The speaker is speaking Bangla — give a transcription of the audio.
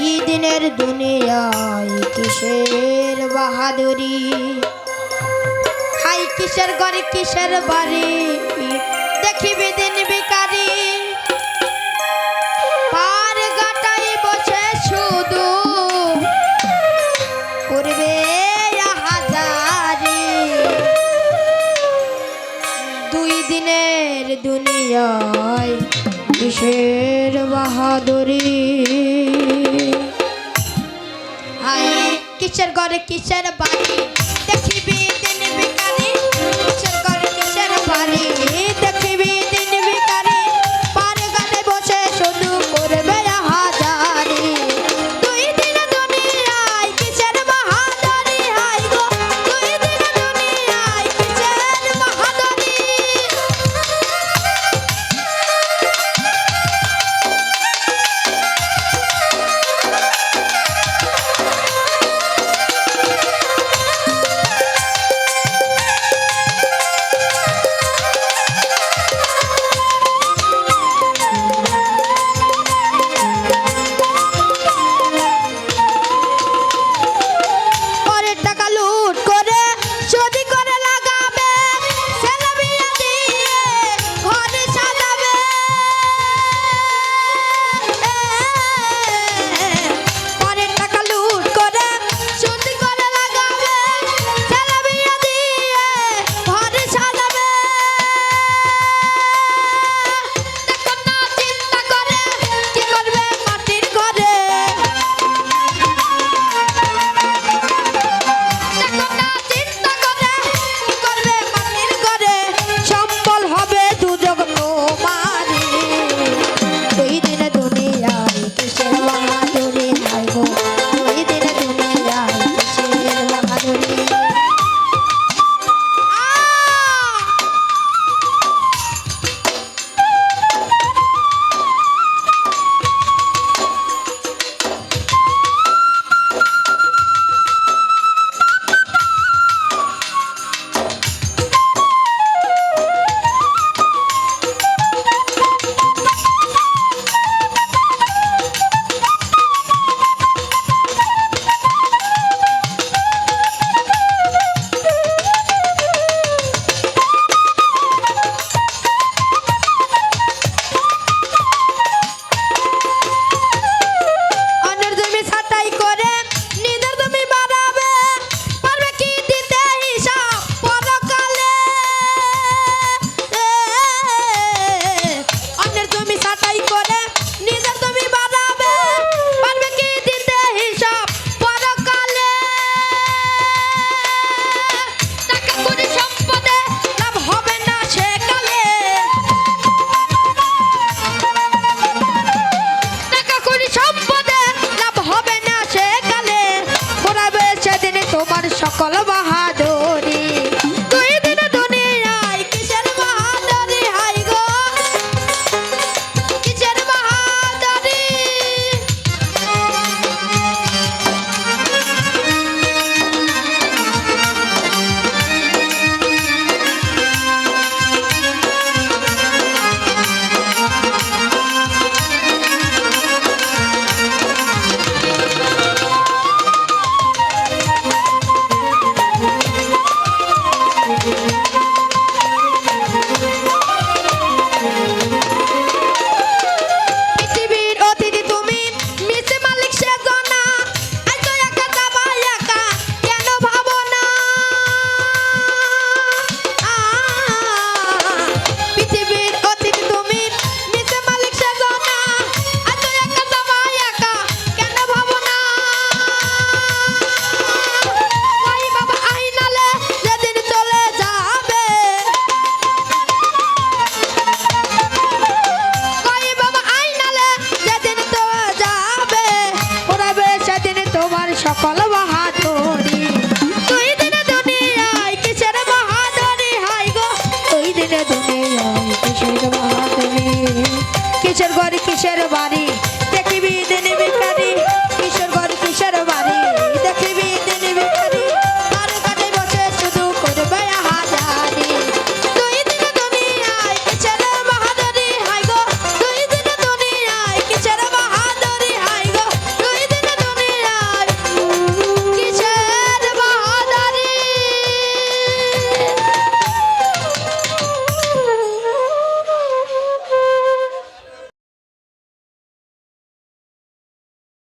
এই দিনের দুনিয়ায় কিসের বাহাদুরি? খাই কিসের ঘরে কিসের বাড়ি? দেখিবে দিন বেকারি শুধু হাজারি দুই দিনের দুনিয়ায় কিসের বাহাদুরী? কিসের ঘরে কিসের বাড়ি? 好了吧哈。